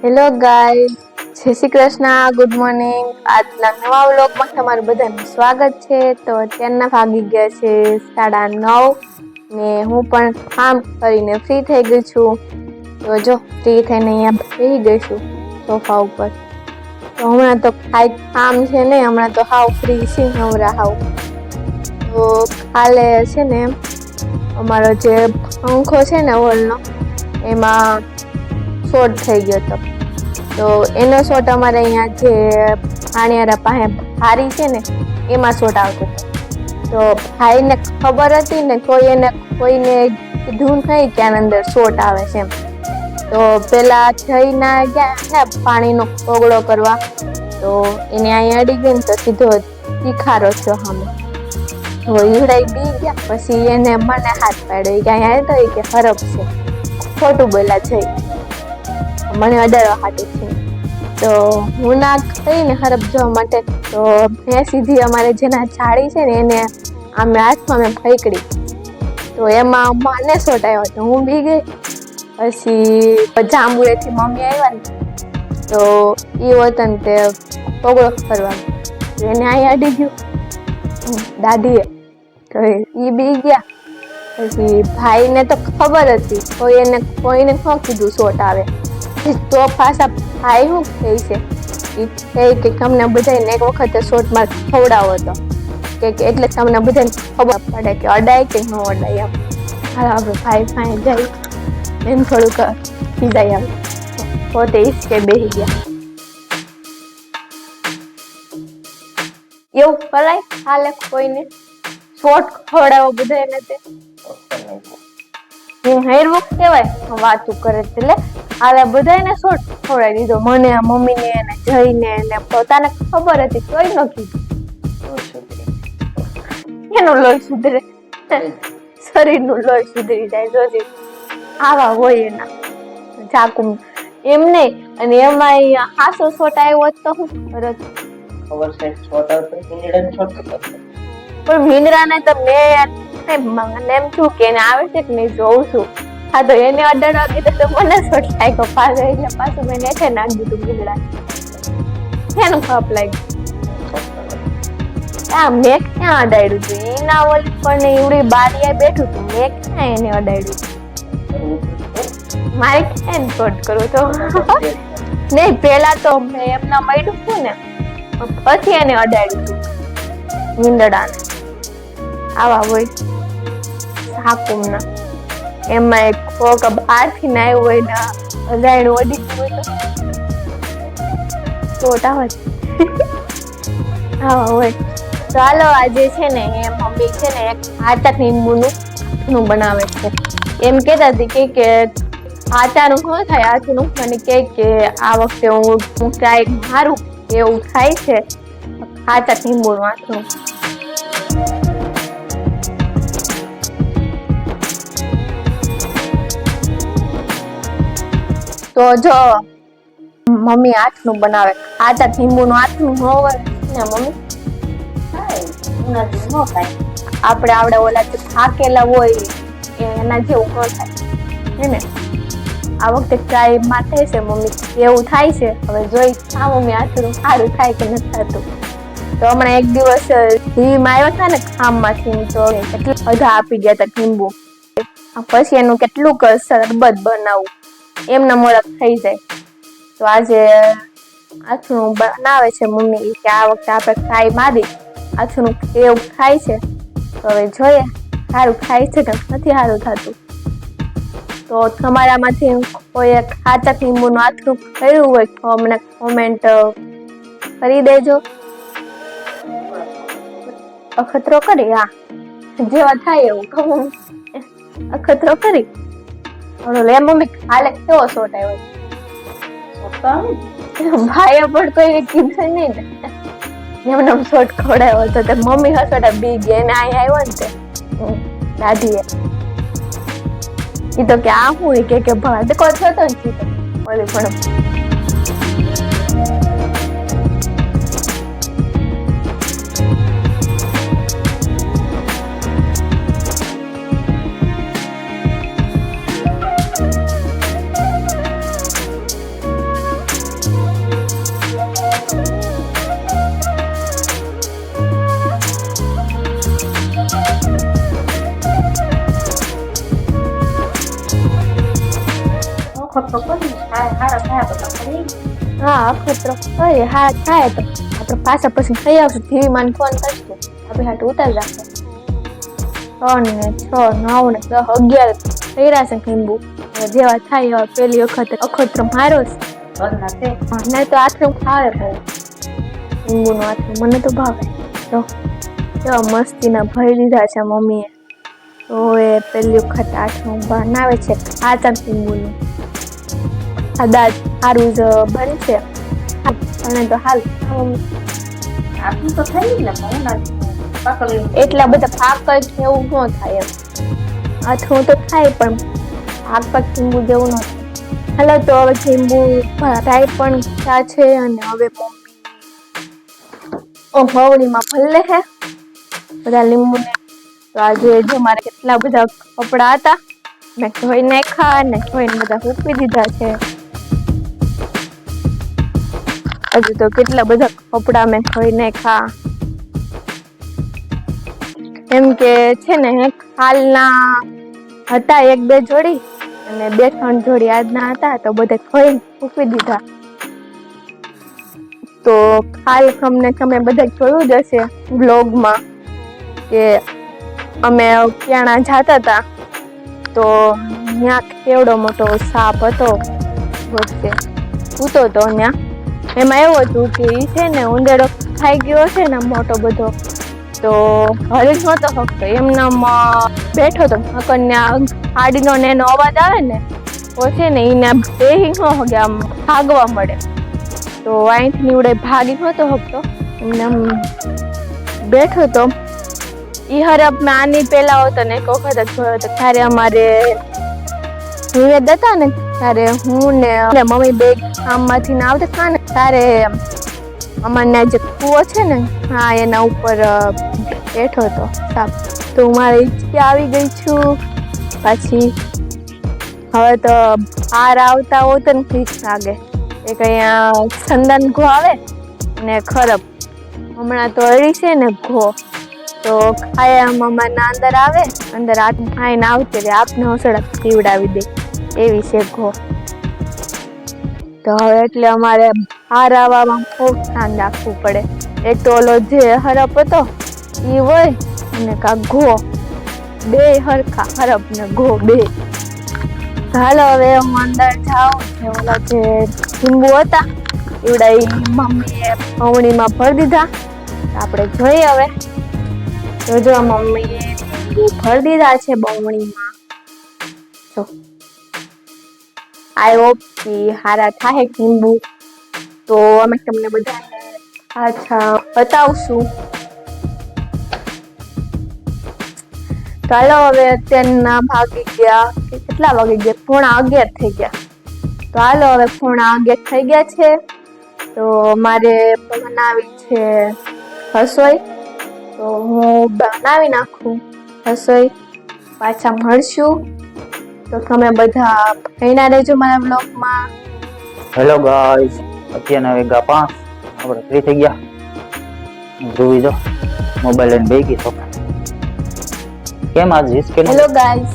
Hello ગાય જય Shri Krishna. Good morning આજના નવા વ્લોગમાં તમારું બધાનું સ્વાગત છે. તો અત્યારના ભાગી ગયા છે સાડા નવ. ને હું પણ કામ કરીને ફ્રી થઈ ગઈ છું. તો જો ફ્રી થઈને અહીંયા બેસી ગઈ છું સોફા ઉપર. તો હમણાં તો ખાઈ કામ છે ને, હમણાં તો હાવ ફ્રી છે હમણાં હાવ. તો કાલે છે ને, અમારો જે પંખો છે ને, હોલનો, એમાં શોર્ટ થઈ ગયો હતો. તો એનો શોટ અમારે અહીંયા જે પાણીયારા પાસે હારી છે ને, એમાં શોટ આવતો તો ભાઈને ખબર હતી ને કોઈ એને કોઈને કીધું નહીં કે આના અંદર શોટ આવે છે એમ. તો પેલા જઈને ગયા ને પાણીનો ઓગળો કરવા, તો એને અહીંયા અડી ગઈ ને, તો સીધો તીખારો થયો અમે તો ઈવડાઈ બી ગયા, પછી એને મને હાથ પાડ્યો. કે અહીંયા તો કે ફરક છે. ખોટું બોલા જઈ મને અડાડવા હાટું છે. તો હું ના કહીને હરફ જવા માટે, તો મેં સીધી અમારે જેના જાળી છે ને એને આમે હાથમાં મેં ફેંકડી. તો એમાં મને શોટ આવ્યો તો હું બી ગઈ, પછી જાંબુએથી મમ્મી આવ્યા ને, તો એ વતન તે પગડો કરવા એને અહીંયા અડી ગયું. દાદીએ, તો એ બી ગયા. પછી ભાઈને તો ખબર હતી કોઈ એને કોઈને ન કીધું શોટ આવે. તો પાછા ભાઈ હું કહે છે? એ કે તમને બધાને એક વખત શોર્ટમાં ખવડાવો હતો કે એટલે તમને બધાને ખબર પડે કે અડાય કે ન અડાય એમ. હાલ આપણે ભાઈ ભાઈ જાય. એમ થોડુંક પીઝાઈ આવે પોતે ઈસકે બેસી ગયા. એવું કરાય હાલે કોઈને. શોર્ટ ખવડાવો બધાને તે. હું હેરવું કહેવાય. વાતું કરે એટલે આલે બધાને શોર્ટ ખવડાવી દીધો. મને આ મમ્મીને ને જઈને એને પોતાને ખબર હતી કોઈ ન કીધું એનું લોહી સુધરે. શરીરનું લોહી સુધરી જાય જોજે. આવા હોય એના. ચાકુ એમ નહીં. અને એમાં હાસો છોટ આવ્યો તો હું રજ પણ મીંદરાને તો મેં મને એમ થયું કે એને આવે છે કે નહીં જોઉં છું. હા, તો એને ઓર્ડર આપી તો મને શોટ લાગ્યો પાછો એટલે પાછું મેં નેચે નાખી દીધું મીંદરા એનું ખપ લાગ્યું? આ મેં ક્યાં અડાડ્યું હતું એના ઓલી પણ એવડી બારીએ બેઠું હતું મેં ક્યાં એને અડાડ્યું મારે ક્યાં શોટ કરવું તો? નહીં, પહેલા તો મેં એમના મળ્યું હતું ને? પછી એને અડાડ્યું હતું મીંદડાને. આવા હોય. સાકુમના એમાં એક કોક બહારથી ના આવ્યો હોય ને અગાયણ ઓડી ગયું હોય ચોટ છે આવા હોય. ચાલો આજે છે ને, એ મમ્મી છે ને, એક આટા લીંબુનું નું બનાવે છે. એમ કહેતા હતી કે કે આટાનું શું થાય આથીનું મને કહે કે, આ વખતે હું હું ટ્રાય મારું એવું થાય છે આટા લીંબુનું આથું તો જો, મમ્મી આઠનું બનાવે. આ આટા થીંબુનું આથનું હોવે ને મમ્મી? આપણે આવડે ઓલા જે થાકેલા હોય એના જેવું ન થાય. હે ને? આ વખતે ટ્રાય થાય છે મમ્મી. એવું થાય છે? હવે જોઈ. હા, મમ્મી, આટલું સારું થાય કે નથી થતું? તો હમણાં એક દિવસ રીમાં આવ્યો હતા ને ખામમાંથી તો કેટલું બધા આપી ગયા હતા ટીંબુ પછી એનું કેટલુંક શરબત બનાવવું એમના મોડક થઈ જાય. તો આજે આથું બનાવે છે મમ્મી કે આ વખતે આપણે ટ્રાય મારી આથું એવું ખાય છે. તો હવે જોઈએ, સારું ખાય છે કે નથી સારું થતું. તો તમારામાંથી કોઈ ખાચા લીંબુનું આથું કર્યું હોય તો અમને કોમેન્ટ કરી દેજો. અખતરો કરી, હા. જેવા થાય એવું કહું. અખતરો કરી. ઓલો લે મમ્મી, હાલે, કેવો શોટ આવ્યો? ભાઈએ પણ કોઈને કીધું નહીં ને. એમને શોટ ખવડાવ્યો હતો તે મમ્મી હસોટા બી ગયા એને અહીં આવ્યો ને તે. દાદીએ. ઈ તો કે આ હું કે કે થયો તો ને ઓલી પણ ને ખાય હારા હા અખતરો કરીએ હા થાય તો આપણે પાછા પછી થઈ આવશું ધીમી માન ફોન કરશું આપણે હાટ ઉતાર રાખો ત્રણ ને છ નવ ને દસ અગિયાર રહ્યા છે ખીંબુ જેવા થાય એવા પેલી વખત અખતરો મારો છે મને તો આથરું ભાવે બહુ લીંબુનું આથરું મને તો ભાવે તો કેવા મસ્તીના ભરી લીધા છે મમ્મીએ તો એ પહેલી વખત આથરું બનાવે છે કાચા લીંબુનું આ સારું જ બનશે. અને તો હાલ આટલું તો થઈ ને એટલા બધા પાક જ એવું ન થાય એમ. અથવું તો થાય પણ પાક પાક ચીંબુ જેવું ન થાય. હાલો તો હવે જીંબુ ભરાય પણ થયા છે અને હવે ભવણીમાં ભલે હે. બધા લીંબુ તો આજે જો મારે કેટલા બધા કપડા હતા. મેં ધોઈ નાખ્યા ને ધોઈને બધા સૂકવી દીધા છે. હજુ તો કેટલા બધા કપડા મેં ધોઈ નાખ્યા. એમ કે છે ને, હાલના હતા એક બે જોડી અને બે ત્રણ જોડી આજના હતા, તો બધે ધોઈને ફૂકી દીધા. તો ખાલ તમને તમે બધા જોયું જ હશે બ્લોગમાં કે અમે ક્યાંના જતા હતા. તો ત્યાં કેવડો મોટો સાપ હતો. વચ્ચે સૂતો હતો ત્યાં એમાં એવું હતું કે એ છે ને, ઉંદેડો ખાઈ ગયો છે ને મોટો બધો. તો હરીશ નહોતો ફક્ત એમના બેઠો તો ત્યાં હાડીનો ને એનો અવાજ આવે ને, તો છે ને એને બે હિંગો, આમ ભાગવા મળે. તો અહીંથી નીવડે ભાગી નહોતો હકતો એમને બેઠો તો એ હરફ મેં આની પહેલાં હતો ને એક વખત જ જોયો હતો. ત્યારે અમારે નિવેદ હતા ને ત્યારે હું ને મમ્મી બે કામમાંથી ને આવતા હતા ને ત્યારે અમારના જે કૂવો છે ને, હા, એના ઉપર બેઠો હતો. સાપ તો હું મારે હિચકી આવી ગઈ છું. પછી હવે તો હાર આવતા હોત ને ફીસ લાગે. એક અહીંયા ચંદન ઘો આવે ને ખરબ. હમણાં તો અડી છે ને ઘો. તો ખાયા મમ્માના અંદર આવે, અંદર આટ ખાઈને આવતી રે આપને હસડા પીવડાવી દે. એવી છે ઘો તો હવે એટલે અમારે હાર આવવામાં ખૂબ ધ્યાન રાખવું પડે. એક તો જે હરપ હતો એ હોય અને કા ઘો બે હરખા હરપ ને ઘો બે. હાલો હવે હું અંદર જાઉં જે ઓલા જે લીંબુ હતા, એવડા એ મમ્મીએ પવણીમાં ભરી દીધા. આપણે જોઈએ હવે. જોજો મમ્મીએ ભરી દીધા છે બમણીમાં આઈ હોપ કે હારા થાય લીંબુ તો અમે તમને બધાને પાછા બતાવશું. ચાલો હવે અત્યારના ભાગી ગયા કેટલા વાગી ગયા? પોણા અગિયાર થઈ ગયા. તો હાલો હવે પોણા અગિયાર થઈ ગયા છે. તો મારે બનાવી છે રસોઈ. તો હું બનાવી નાખું રસોઈ. પાછા મળશું. તો તમે બધા ભણ્યા રહેજો મારા બ્લોગમાં હેલો ગાઈસ અત્યારના વેગા પાંચ આપણે ફ્રી થઈ ગયા. જોવી જો મોબાઈલ લઈને બે ગઈ કેમ આજ હિસકે ન હેલો ગાઈસ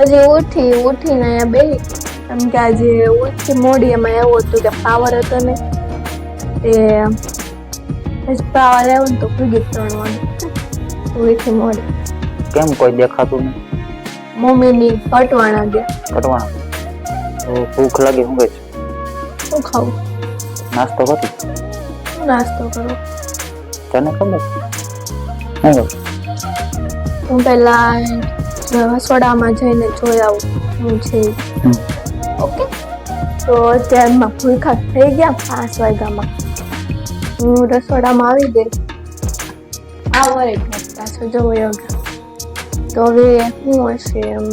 હજી ઉઠી ઉઠીને અહીંયા બે કેમ કે આજે ઉઠી મોડી એમાં એવું હતું કે પાવર હતો ને હજી પાવર આવ્યો ને તો ભૂગી ત્રણ વાગે ઉઠી મોડી. કેમ કોઈ દેખાતું નહીં? મમ્મીની કટવાણા ગયા કટવાણા ભૂખ લાગી શું ગઈ શું ખાવું? નાસ્તો કરી શું નાસ્તો કરો. તને ખબર? હું હું પહેલા રસોડામાં જઈને જોઈ આવું શું છે. ઓકે? તો અત્યારમાં ભૂખા થઈ ગયા પાંચ વાગ્યામાં. હું રસોડામાં આવી ગઈ. આવો એક પાછો જવું તો હવે શું હશે એમ.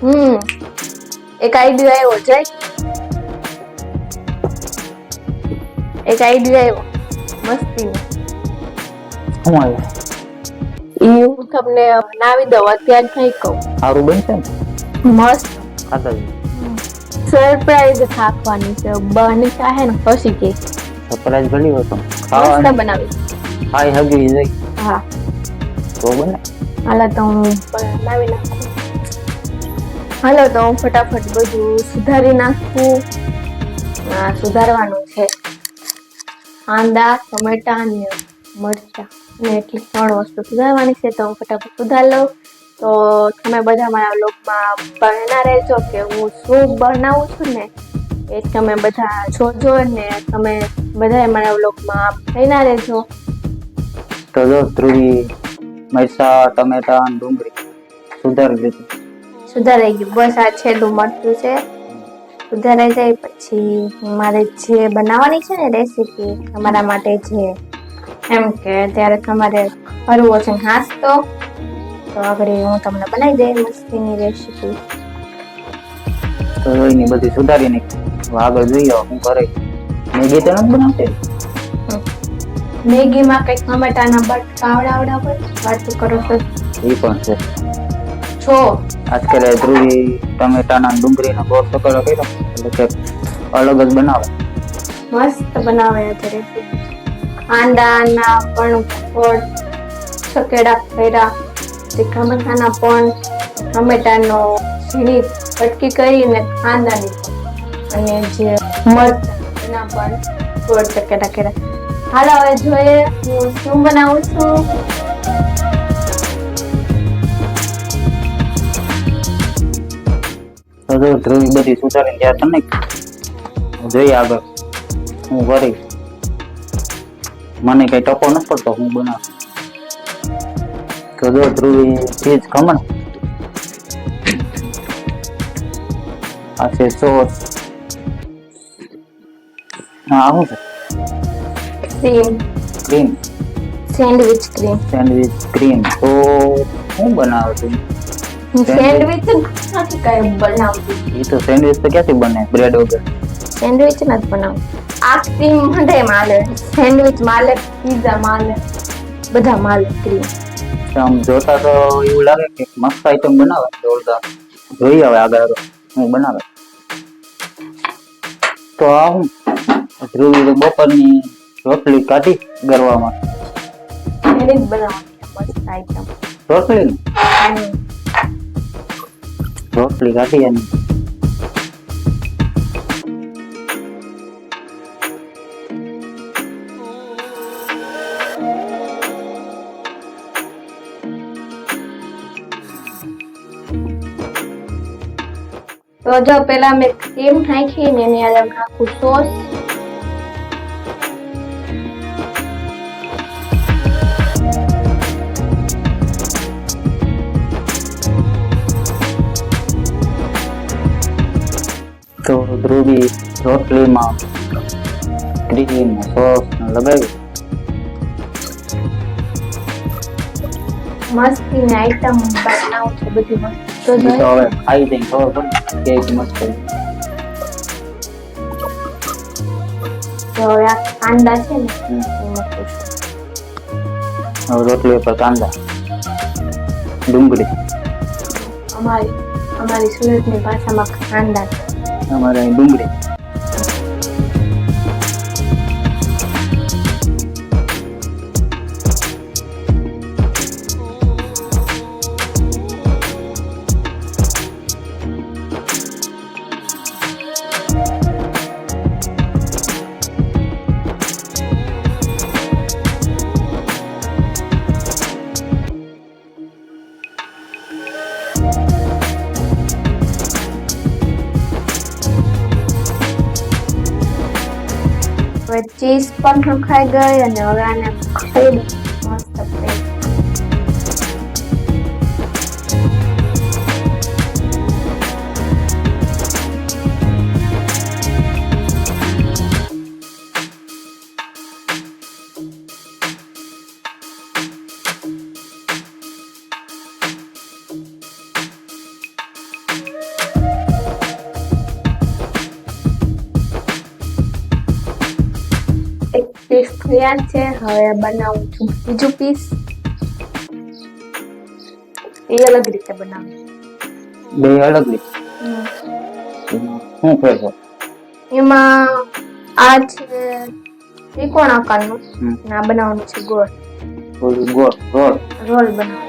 હમ એક આઈડિયો આવ્યો જાય એક આઈડિયો આવ્યો મસ્તી શું આવ્યું ઈ હું તમને બનાવી દઉં અત્યારે નહીં કહું. સારું બનશે ને? મસ્ત. સરપ્રાઈઝ રાખવાની છે. બની ચાહે ને પછી કે. સરપ્રાઈઝ ઘણી વખત ખાવાની. બનાવી. ખાઈ હગી હા. તો બને? હાલા તો હું બનાવી નાખું હાલો તો હું ફટાફટ બધું સુધારી નાખું. સુધારવાનું છે. કાંદા ટમેટા અને મરચા ને એટલી ત્રણ વસ્તુ સુધારવાની છે તો હું ફટાફટ સુધાર લઉં. તો તમે બધા મારા બ્લોગમાં બના રહેજો કે હું શું બનાવું છું ને એ તમે બધા જોજો ને તમે બધા મારા બ્લોગમાં થઈના રહેજો. તો જો ધ્રુવી મરચા ટમેટા અને ડુંગળી સુધારી દીધું સુધારાઈ ગયું. બસ આ છેલ્લું મરચું છે. સુધારાઈ જાય પછી મારે જે બનાવવાની છે ને રેસીપી તમારા માટે જે એમ કે ત્યારે તમારે કરવો છે નાસ્તો. તો તો આગળ હું તમને બનાવી દઈ મસ્તીની રેસીપી તો એની બધી સુધારી નાખી. આગળ જોઈએ હું કરે મેં તો નથી બનાવતી? મેગીમાં કંઈક ટમેટાના બટ કાવડાવડા હોય વાતું કરો છો. એ પણ છે. છો. આજકાલ ધ્રુવી ટમેટાના ડુંગળીનો ગોળ કરો કર્યો એટલે કે અલગ જ બનાવે. મસ્ત બનાવે છે રેસીપી પણ ગોળ છકેડા ફેરા તીખા મરચાના પણ ટમેટાનો ઝીણી કટકી કરીને કાંદાની અને જે મરચાં એના પણ ગોળ ચકેડા કર્યા. હાલો, હવે જોઈએ હું શું બનાવું છું. બધી સુધારી આગળ. હું કરી મને કઈ ટકો ન પડતો હું બનાવું. તો જો, ધ્રુવી ખમણ. આ છે હા શું છે. Cream cream sandwich cream sandwich cream તો શું બનાવે તું સેન્ડવિચ નથી કઈ બનાવતી. એ તો સેન્ડવિચ તો ક્યાંથી બને? બ્રેડ વગર સેન્ડવિચ નથી બનાવતી. આ ક્રીમ હંડે માલે. સેન્ડવિચ માલે પીઝા માલે બધા માલે ક્રીમ આમ જોતા તો એવું લાગે કે મસ્ત આઈટમ બનાવે જોરદાર જોઈએ હવે આગળ આગળ. હું બનાવે. તો આ હું ધ્રુવી બપોરની રોટલી કાઢી ગરવામાં એની જ બનાવવાની મસ્ત આઈટમ રોટલી રોટલી કાઢી અને તો જો પેલા મેં ક્રીમ નાખી ને એની અંદર નાખું સોસ. તો ધ્રુવી રોટલીમાં ક્રીમ સોસ લગાવી? મસ્તી ની આઈટમ બનાવું છે બધી મસ્ત. તો ઈ તો જો હવે ખાઈ જઈને ખબર પડે કેવી મસ્ત તો હવે આ કાંદા છે ને હવે રોટલી ઉપર કાંદા ડુંગળી. અમારી અમારી સુરતની ભાષામાં કાંદા છે. અમારે અહીં ડુંગળી. હવે ચીઝ પણ નખાઈ ગઈ અને હવે આને ખાઈ. તૈયાર છે. હવે બનાવું છું. બીજું પીસ એ અલગ રીતે બનાવું. બે અલગ રીતે? શું ફેર છે એમાં આ છે ત્રિકોણ આકારનું ના બનાવવાનું છે ગોળ. થોડું ગોળ રોલ રોલ બનાવ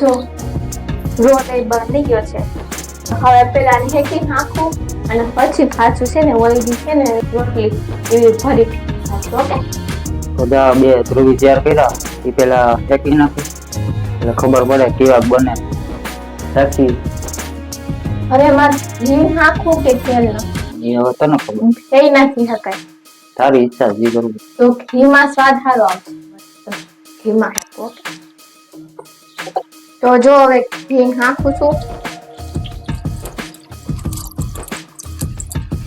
જો રોટ એ બની ગયો છે. હવે પેલા હેકી નાખું અને પછી પાછું છે ને ઓઈલી છે ને રોટલી એવી ભરી ઓકે? બધા બે ધ્રુવી તૈયાર કર્યા એ પેલા હેકી નાખું. એટલે ખબર પડે કેવા બને. સાચી. અરે મારે ઘી નાખવું કે તેલ નાખવું? એ હવે તને ખબર. એ નાખી શકાય. તારી ઈચ્છા જે કરવું તો ઘીમાં સ્વાદ સારો આવશે. ઘીમાં ઓકે? તો જો હવે ઘી નાખું છું.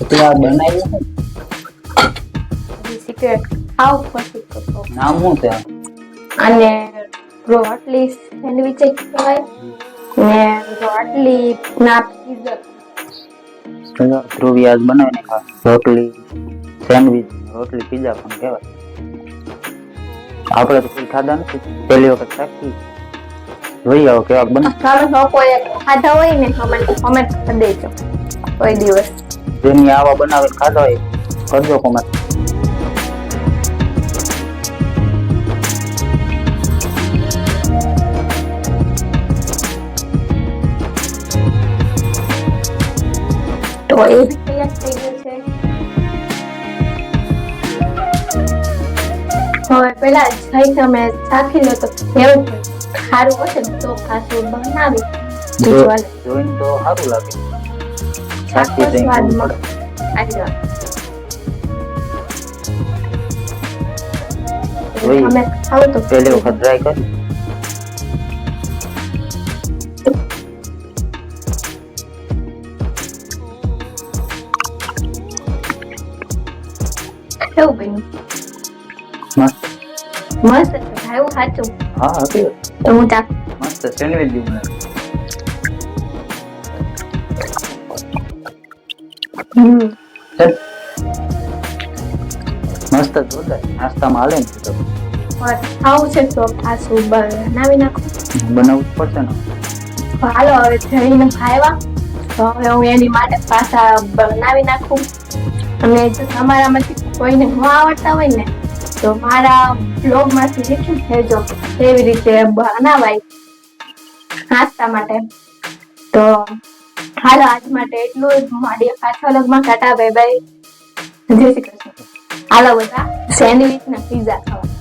એટલે આ સિક્રેટ ખાવ પછી તો તો. નામ શું છે અને રોટલી સેન્ડવિચ કહેવાય ને રોટલી ના પીઝા ધ્રુવી આજ બનાવીને ખા રોટલી સેન્ડવિચ રોટલી પીઝા પણ કહેવાય? આપણે તો કોઈ ખાધા નથી. પહેલી વખત ચાખી જોઈ આવો કેવા બને. તમે લોકોએ ખાધા હોય ને કમેન્ટ કમેન્ટ કરી દેજો. કોઈ દિવસ. જેની આવા બનાવીને ખાધા હોય કરજો કમેન્ટ તો એ તૈયાર થઈ ગયું છે. હવે પેલા જઈ તમે ચાખી લો તો કેવું? સારું હશે તો ખાસું બનાવી. જોઈને તો સારું લાગે. સાચી સ્વાદમાં. ખાવ તો પહેલી વખત ટ્રાય કરી. કેવું બન્યું. મસ્ત. મસ્ત ભાઈ સાચું. હા હતી તો હું ચાખ મસ્ત સેન્ડવિચ જેવું લાગે. મસ્ત જોરદાર. નાસ્તામાં હાલે ને તો ખાવું છે તો પાછું બનાવી? નાખું? બનાવવું જ પડશે ને. હાલો હવે જઈને ખાવા. તો હવે હું એની માટે પાછા બનાવી નાખું. અને જો તમારામાંથી કોઈને ન આવડતા હોય ને તો મારા બ્લોગમાંથી શીખી લેજો કેવી રીતે બનાવાય નાસ્તા માટે. તો હાલો આજ માટે એટલું જ. મળીએ પાછા લગમાં ટાટા બાય બાય જય શ્રી કૃષ્ણ. હાલો બધા સેન્ડવિચ ને પીઝા ખાવા.